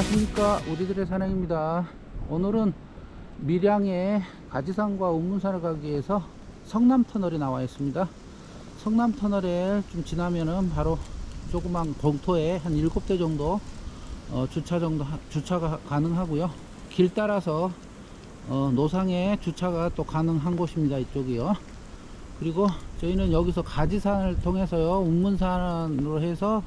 안녕하십니까. 우리들의 산행입니다. 오늘은 밀양의 가지산과 운문산을 가기 위해서 성남터널에 나와 있습니다. 성남터널에 좀 지나면은 바로 조그만 봉토에 한 7대 정도 어, 주차 정도 하- 주차가 가능하고요. 길 따라서 어, 노상에 주차가 또 가능한 곳입니다 이쪽이요. 그리고 저희는 여기서 가지산을 통해서요 운문산으로 해서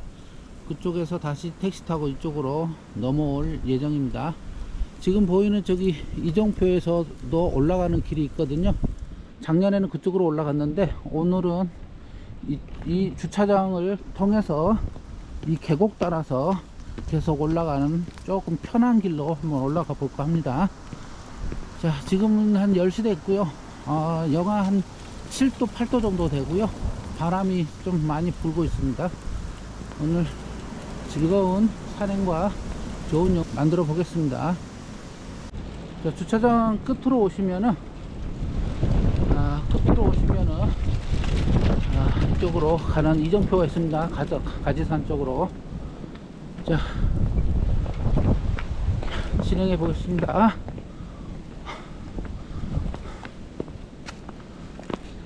그쪽에서 다시 택시 타고 이쪽으로 넘어올 예정입니다. 지금 보이는 저기 이정표에서도 올라가는 길이 있거든요. 작년에는 그쪽으로 올라갔는데 오늘은 이, 이 주차장을 통해서 이 계곡 따라서 계속 올라가는 조금 편한 길로 한번 올라가 볼까 합니다. 자, 지금은 한 10시 됐고요. 어, 영하 한 7도, 8도 정도 되고요. 바람이 좀 많이 불고 있습니다. 오늘 즐거운 산행과 좋은 영 만들어 보겠습니다. 자, 주차장 끝으로 오시면은 아, 끝으로 오시면은 아, 이쪽으로 가는 이정표가 있습니다. 가지, 가지산 쪽으로 자 진행해 보겠습니다.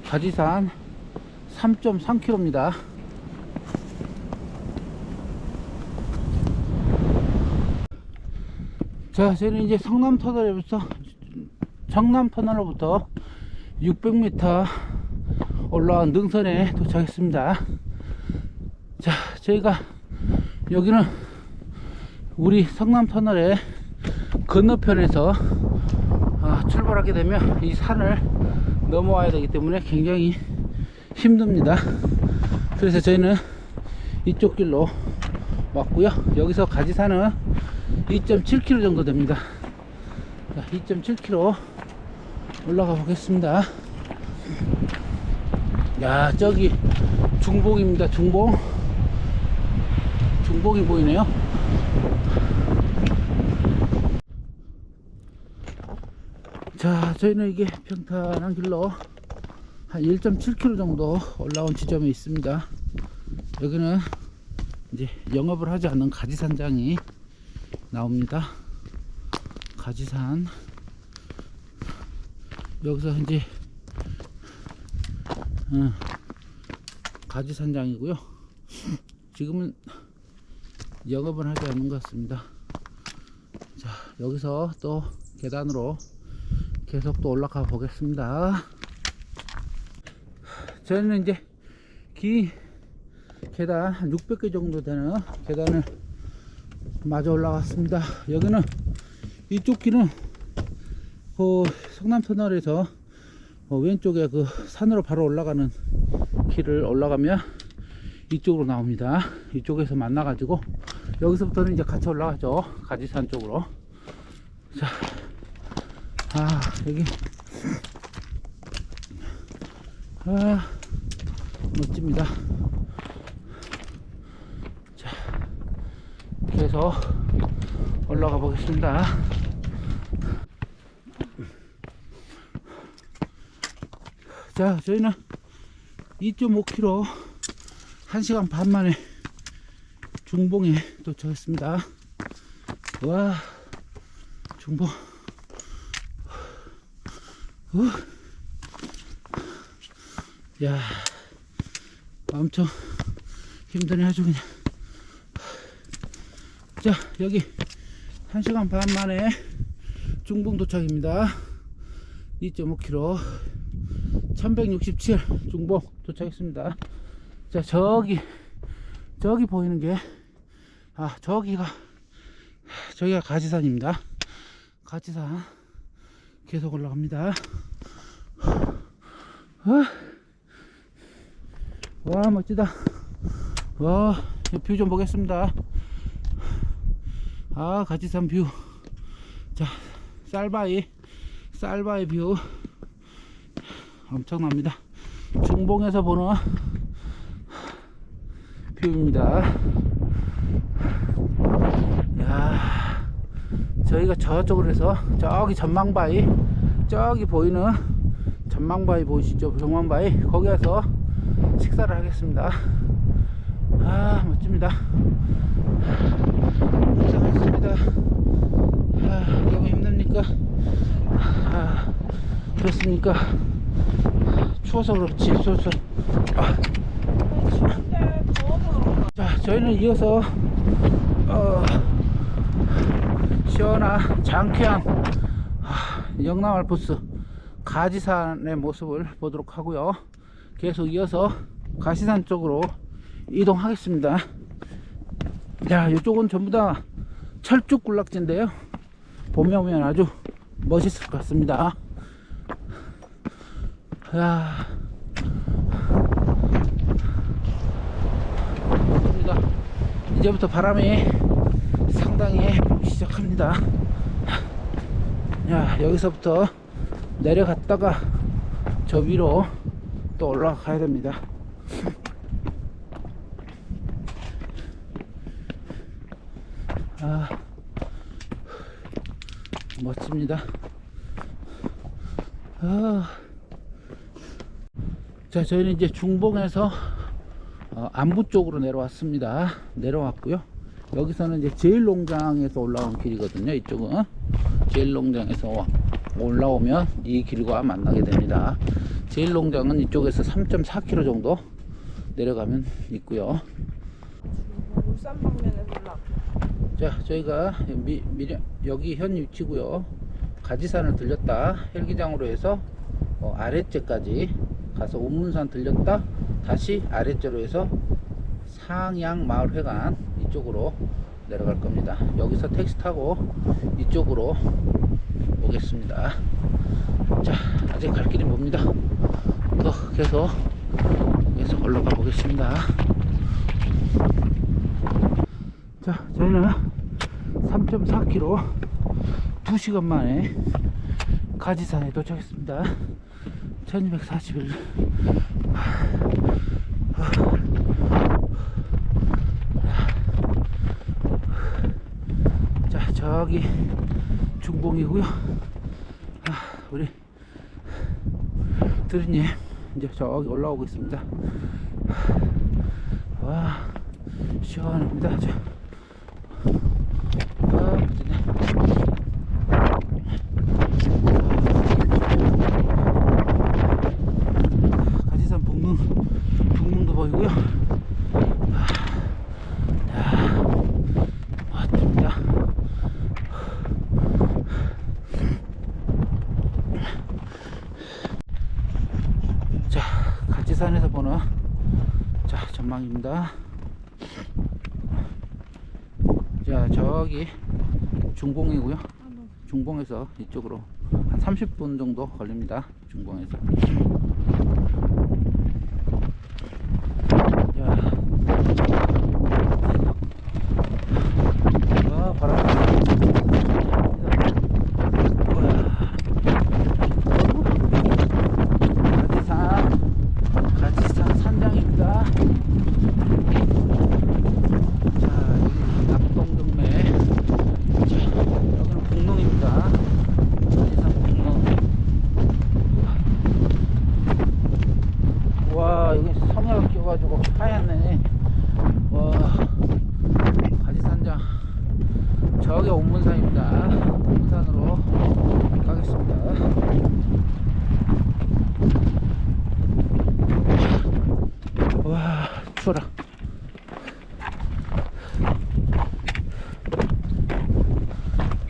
가지산 3.3km입니다. 자, 저는 이제 성남 터널에부터 성남터널로부터 600m 올라온 능선에 도착했습니다. 자, 저희가 여기는 우리 성남 터널의 건너편에서 아, 출발하게 되면 이 산을 넘어와야 되기 때문에 굉장히 힘듭니다. 그래서 저희는 이쪽 길로 왔고요. 여기서 가지산은 2.7km 정도 됩니다. 자, 2.7km 올라가 보겠습니다. 야, 저기 중봉입니다. 중봉. 중봉이 보이네요. 자, 저희는 이게 평탄한 길로 한 1.7km 정도 올라온 지점에 있습니다. 여기는 이제 영업을 하지 않는 가지산장이 나옵니다. 가지산 여기서 이제 어, 가지산장이고요. 지금은 영업을 하지 않는 것 같습니다. 자 여기서 또 계단으로 계속 또 올라가 보겠습니다. 저는 이제 기 계단 한 600개 정도 되는 계단을 마저 올라갔습니다. 여기는 이쪽 길은 그 성남터널에서 어, 왼쪽에 그 산으로 바로 올라가는 길을 올라가면 이쪽으로 나옵니다. 이쪽에서 만나 가지고 여기서부터는 이제 같이 올라가죠. 가지산 쪽으로. 자, 아 여기 아 멋집니다. 계속 올라가 보겠습니다. 자, 저희는 2.5km 1시간 반 만에 중봉에 도착했습니다. 와, 중봉. 어? 야, 엄청 힘드네 아주 그냥. 자, 여기 1시간 반 만에 중봉 도착입니다. 2.5km 1167 중봉 도착했습니다. 자, 저기 저기 보이는 게 아, 저기가 저기가 가지산입니다. 가지산 계속 올라갑니다. 와, 와 멋지다. 와, 뷰 좀 보겠습니다. 아, 가지산 뷰. 자, 쌀바위, 쌀바위 뷰. 엄청납니다. 중봉에서 보는 뷰입니다. 야, 저희가 저쪽으로 해서 저기 전망바위, 저기 보이는 전망바위 보이시죠? 전망바위 거기에서 식사를 하겠습니다. 아 멋집니다 아 너무 힘듭니까 아 그렇습니까? 추워서 그렇지 추워서. 아. 자 저희는 이어서 어, 시원한 장쾌한 아, 영남 알프스 가지산의 모습을 보도록 하고요. 계속 이어서 가시산 쪽으로 이동하겠습니다. 자 이쪽은 전부 다 철쭉 군락지인데요. 봄에 오면 아주 멋있을 것 같습니다 야. 좋습니다. 이제부터 바람이 상당히 시작합니다. 야, 여기서부터 내려갔다가 저 위로 또 올라가야 됩니다. 아, 멋집니다. 아. 자, 저희는 이제 중봉에서 어, 안부 쪽으로 내려왔습니다. 내려왔고요. 여기서는 이제 제일 농장에서 올라온 길이거든요. 이쪽은 제일 농장에서 와- 올라오면 이 길과 만나게 됩니다. 제일 농장은 이쪽에서 3.4km 정도 내려가면 있고요. 울산 방면에서 올라. 자, 저희가 미, 미려, 여기 현 위치고요. 가지산을 들렸다 헬기장으로 해서 어, 아래째까지 가서 운문산 들렸다 다시 아래째로 해서 상양 마을 회관 이쪽으로 내려갈 겁니다. 여기서 택시 타고 이쪽으로 오겠습니다. 자, 아직 갈 길이 멉니다. 더 계속 계속 올라가 보겠습니다. 자, 저희는 3.4km 2시간 만에 가지산에 도착했습니다. 1241. 자, 저기 중봉이고요. 아, 우리 드리님 이제 저기 올라오고 있습니다. 와, 시원합니다. 저. 아, 멋지네. 가지산 북릉, 북릉도 보이고요. 야, 멋집니다. 자, 가지산에서 보는 자 전망입니다. 자, 저기 중봉이고요. 중봉에서 이쪽으로 한 30분 정도 걸립니다. 중봉에서. 자. 아, 바람. 가지산, 가지산 산장입니다. 자, 여기 낙동정매. 자, 여기는 북릉입니다. 가지산 북릉. 와, 여기 성야가 껴가지고 하얗네. 와, 가지산장. 저기 옥문산입니다. 옥문산으로 가겠습니다. 와, 추워라.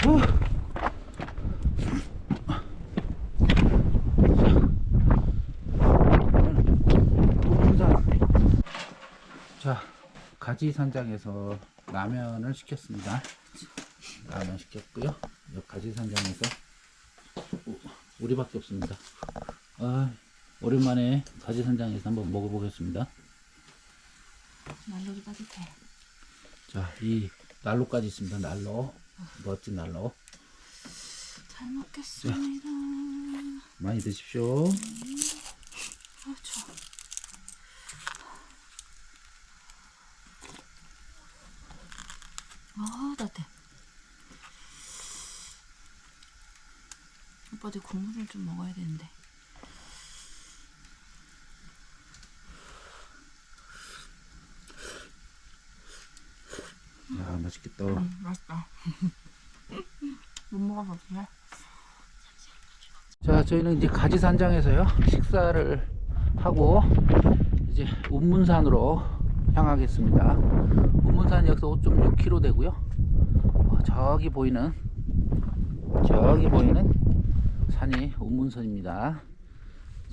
후. 옥문산. 자, 가지 산장에서 라면을 시켰습니다. 라면 시켰고요. 이 가지 산장에서 우- 우리밖에 없습니다. 아, 오랜만에 가지 산장에서 한번 먹어보겠습니다. 난로도 따뜻해. 자, 이 난로까지 있습니다. 난로. 멋진 난로. 잘 먹겠습니다. 많이 드십시오. 아, 추워. 아, 따뜻해. 오빠들 국물을 좀 먹어야 되는데. 맛있겠다. 음, 맛있다. 못 먹어서 그래. 자, 저희는 이제 가지산장에서요 식사를 하고 이제 운문산으로 향하겠습니다. 운문산 여기서 5.6km 되고요. 어, 저기 보이는 저기 보이는 산이 운문선입니다.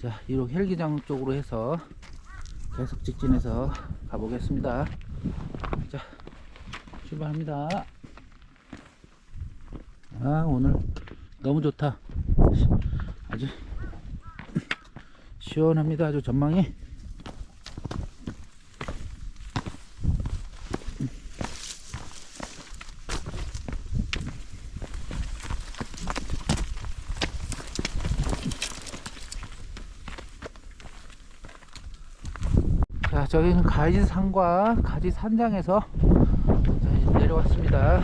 자, 이렇게 헬기장 쪽으로 해서 계속 직진해서 가보겠습니다. 자, 출발합니다. 아, 오늘 너무 좋다. 아주 시원합니다. 아주 전망이. 자, 저기는 가지산과 가지산장에서 내려왔습니다.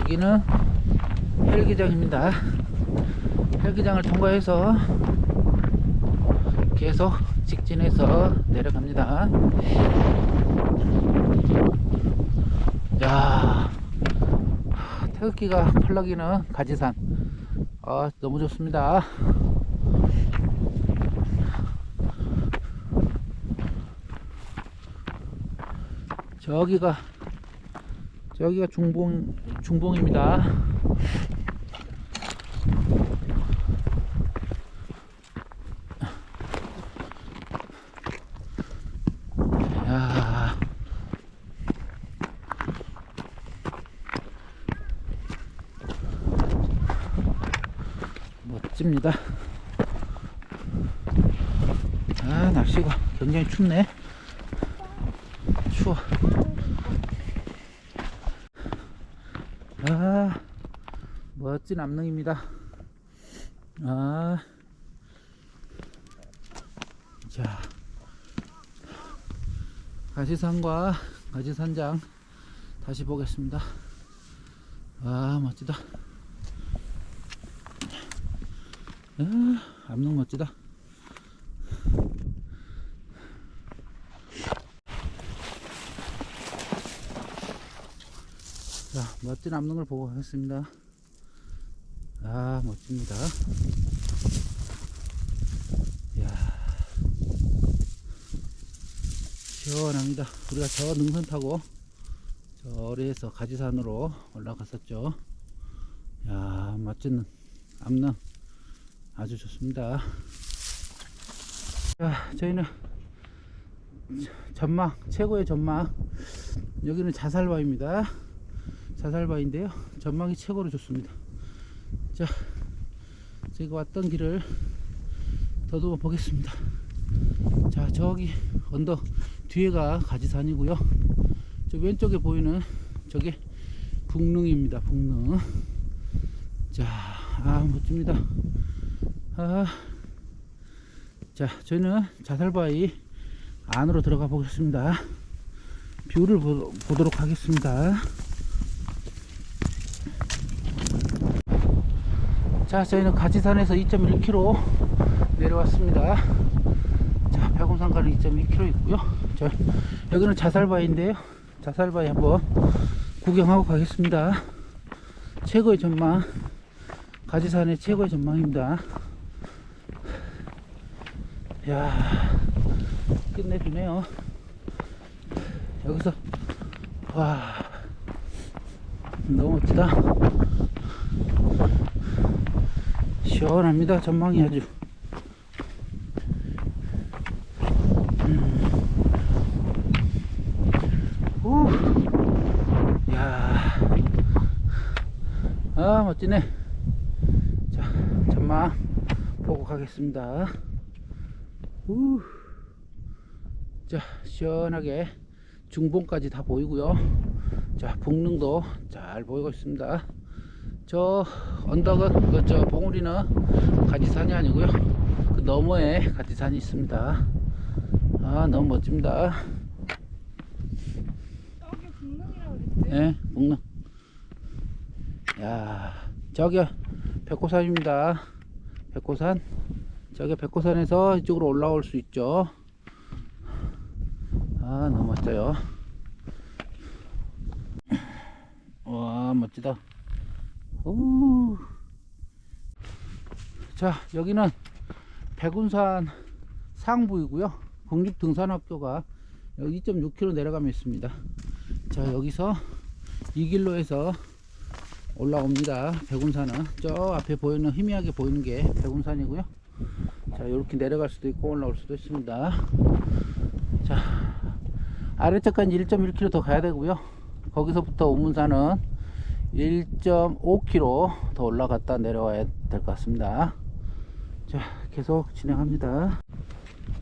여기는 헬기장입니다. 헬기장을 통과해서 계속 직진해서 내려갑니다. 야, 태극기가 펄럭이는 가지산. 아, 너무 좋습니다. 저기가 저기가 중봉 중봉입니다. 야. 멋집니다. 아, 날씨가 굉장히 춥네. 추워. 아, 멋진 암릉입니다. 아, 자. 가지산과 가지산장 다시 보겠습니다. 와 멋지다. 아, 암릉 멋지다. 자 멋진 암릉을 보고 가겠습니다. 아 멋집니다. 야. 시원합니다. 우리가 저 능선 타고 저리에서 가지산으로 올라갔었죠. 야 멋진 암릉 아주 좋습니다. 자 저희는 전망 최고의 전망 여기는 자살바입니다. 자살바인데요. 전망이 최고로 좋습니다. 자 제가 왔던 길을 더듬어 보겠습니다. 자 저기 언덕 뒤에가 가지산이고요. 저 왼쪽에 보이는 저게 북릉입니다 북릉. 자아 멋집니다. 아, 자 저희는 자살바위 안으로 들어가 보겠습니다. 뷰를 보, 보도록 하겠습니다 자 저희는 가지산에서 2.1km 내려왔습니다 자, 백운산가는 2.2km 있고요. 자, 여기는 자살바위인데요. 자살바위 한번 구경하고 가겠습니다. 최고의 전망, 가지산의 최고의 전망입니다. 야, 끝내주네요. 여기서 와, 너무 멋지다. 시원합니다. 전망이 아주. 후. 야. 아, 멋지네. 자, 전망 보고 가겠습니다. 후. 자, 시원하게 중봉까지 다 보이고요. 자, 북릉도 잘 보이고 있습니다. 저 언덕은 그저 봉우리는 가지산이 아니고요. 그 너머에 가지산이 있습니다. 아, 너무 멋집니다. 저기 북릉이라고 그랬지? 예, 목능. 야, 저기 백고산입니다. 백고산. 저기 백고산에서 이쪽으로 올라올 수 있죠. 아, 너무 멋져요. 와 멋지다 오. 자 여기는 백운산 상부이고요. 국립등산학교가 여기 2.6km 내려가면 있습니다. 자 여기서 이 길로에서 올라옵니다. 백운산은. 저 앞에 보이는 희미하게 보이는 게 백운산이고요. 자 이렇게 내려갈 수도 있고 올라올 수도 있습니다. 자 아래쪽까지 1.1km 더 가야 되고요. 거기서부터 우문산은 1.5km 더 올라갔다 내려와야 될 것 같습니다. 자 계속 진행합니다.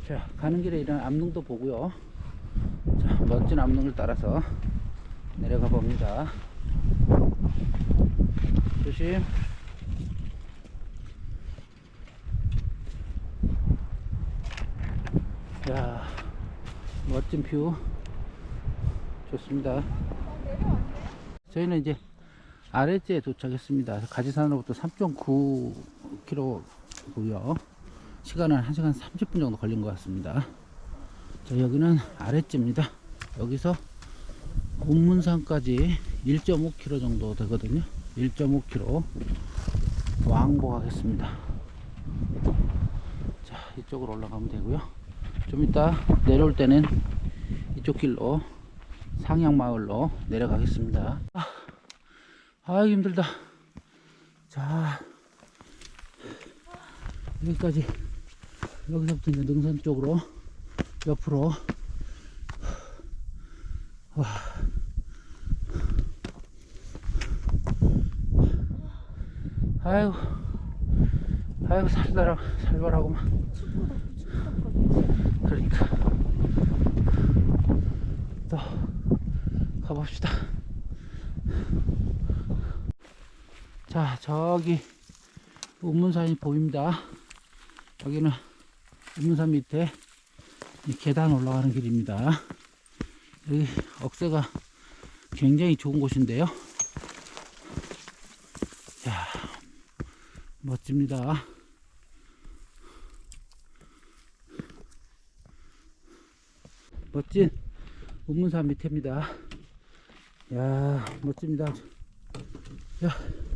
자 가는 길에 이런 암릉도 보고요. 자 멋진 암릉을 따라서 내려가 봅니다. 조심. 야 멋진 뷰. 좋습니다. 저희는 이제 아래째에 도착했습니다. 가지산으로부터 3.9km고요. 시간은 1시간 30분 정도 걸린 것 같습니다. 자 여기는 아래째입니다. 여기서 운문산까지 1.5km 정도 되거든요. 1.5km 왕복하겠습니다. 자 이쪽으로 올라가면 되고요. 좀 이따 내려올 때는 이쪽 길로 상향마을로 내려가겠습니다 아, 아유 힘들다. 자 여기까지. 여기서부터 이제 능선 쪽으로 옆으로. 와. 아이고 아이고 살살하, 살벌하고만. 그러니까. 또 가봅시다 자 저기 운문산이 보입니다. 여기는 운문산 밑에 이 계단 올라가는 길입니다. 여기 억새가 굉장히 좋은 곳인데요. 자 멋집니다. 멋진 운문산 밑입니다. 야 멋집니다. 야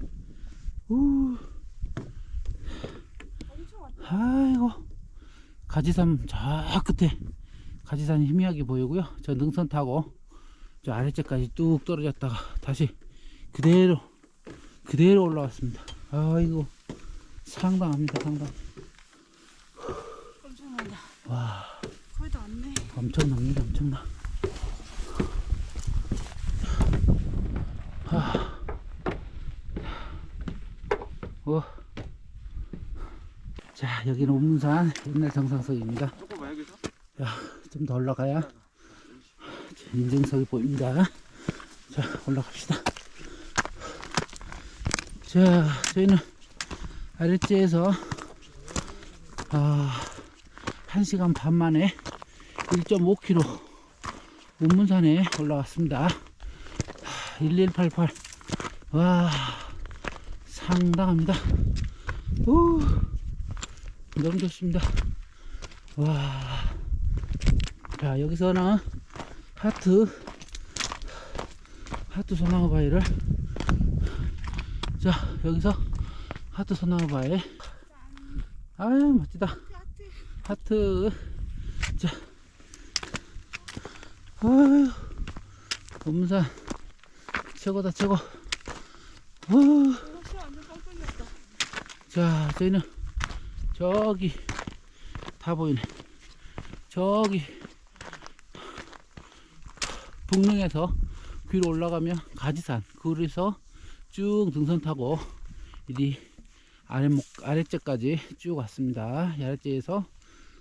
우. 아이고. 가지산 저 끝에 가지산이 희미하게 보이고요. 저 능선 타고 저 아래쪽까지 뚝 떨어졌다가 다시 그대로 그대로 올라왔습니다. 아이고. 상당합니다 상당. 엄청나다. 와. 거의 다 왔네. 엄청납니다 엄청나 하. 어. 자 여기는 운문산 옛날 정상석입니다 좀더 올라가야 인증석이 보입니다 자 올라갑시다 자 저희는 아래째에서 아 1시간 반 만에 1.5km 운문산에 올라왔습니다. 1188. 와, 상당합니다. 오, 너무 좋습니다. 와, 자, 여기서는 하트, 하트 소나무 바위를, 자, 여기서 하트 소나무 바위. 아유, 멋지다. 하트. 자. 아유. 음산. 최고다, 최고. 뚫렸다. 자, 저희는 저기 다 보이네. 저기 북릉에서 위로 올라가면 가지산. 그래서 쭉 등선 타고 이리 아래목 아래째까지 쭉 왔습니다. 아래째에서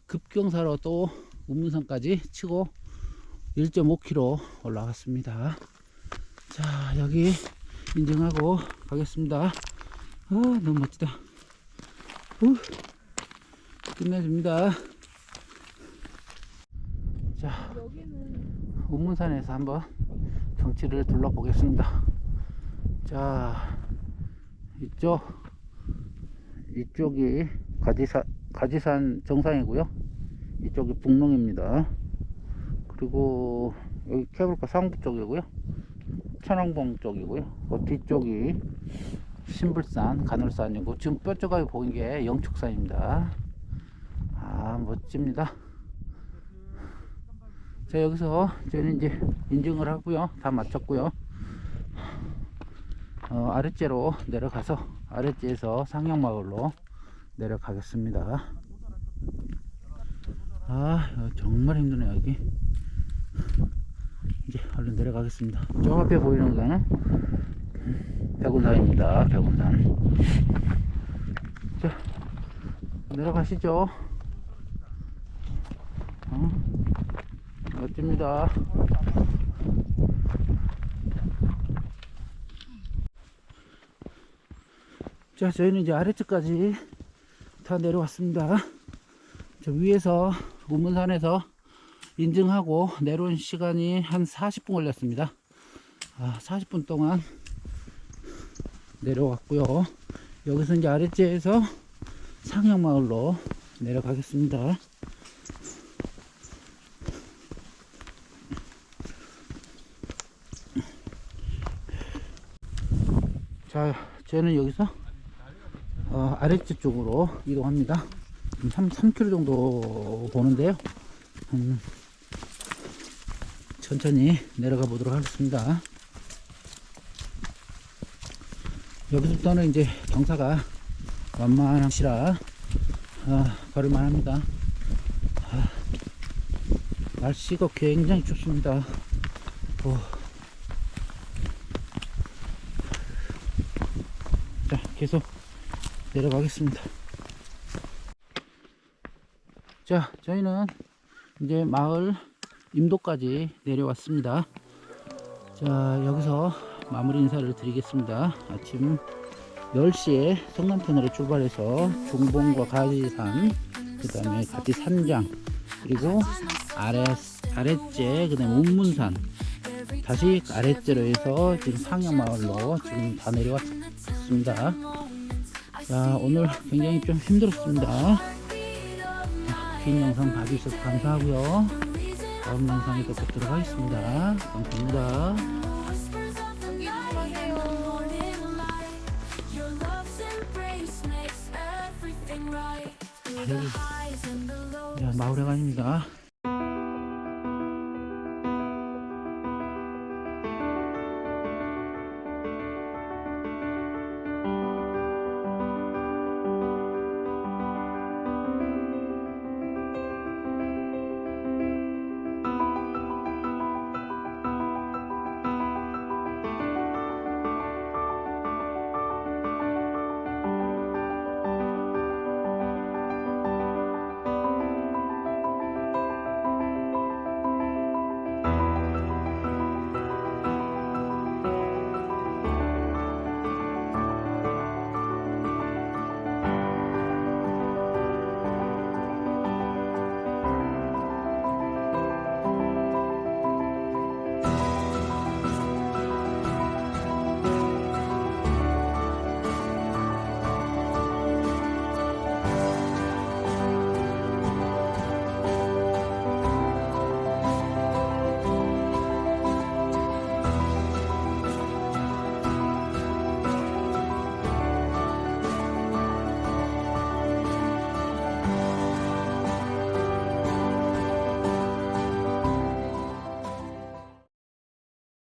급경사로 또 운문산까지 치고 1.5km 올라갔습니다. 자 여기 인증하고 가겠습니다. 아 너무 멋지다. 후, 끝내줍니다. 자 여기는 운문산에서 한번 경치를 둘러보겠습니다. 자 이쪽 이쪽이 가지산 가지산 정상이고요. 이쪽이 북릉입니다. 그리고 여기 케이블카 상부 쪽이고요. 천왕봉 쪽이고요. 그 뒤쪽이 신불산, 간월산이고 지금 뾰족하게 보이는 게 영축산입니다. 아 멋집니다. 자 여기서 저희는 이제 인증을 하고요. 다 마쳤고요. 어, 아랫째로 내려가서 아랫째에서 상영마을로 내려가겠습니다. 아 정말 힘드네 여기. 이제 얼른 내려가겠습니다. 저 앞에 보이는 거는 백운산입니다. 백운산. 자, 내려가시죠. 어? 멋집니다. 자, 저희는 이제 아래쪽까지 다 내려왔습니다. 저 위에서 우문산에서 인증하고 내려온 시간이 한 40분 걸렸습니다. 아, 40분 동안 내려왔고요. 여기서 이제 아랫째에서 상향마을로 내려가겠습니다. 자, 저는 여기서 어, 아랫째 쪽으로 이동합니다. 3, 3km 정도 보는데요. 음, 천천히 내려가 보도록 하겠습니다. 여기서부터는 이제 경사가 완만하시라 아, 걸을만 합니다. 아, 날씨가 굉장히 춥습니다. 오. 자, 계속 내려가겠습니다. 자, 저희는 이제 마을 임도까지 내려왔습니다. 자, 여기서 마무리 인사를 드리겠습니다. 아침 10시에 성남터널에 출발해서 중봉과 가지산, 그 다음에 가지 산장, 그리고 아래, 아랫제, 그 다음에 운문산, 다시 아랫제로 해서 지금 상영마을로 지금 다 내려왔습니다. 자, 오늘 굉장히 좀 힘들었습니다. 긴 영상 봐주셔서 감사하고요. 다음 영상에 또 뵙도록 하겠습니다. 감사합니다. 여기 야, 마을회관입니다.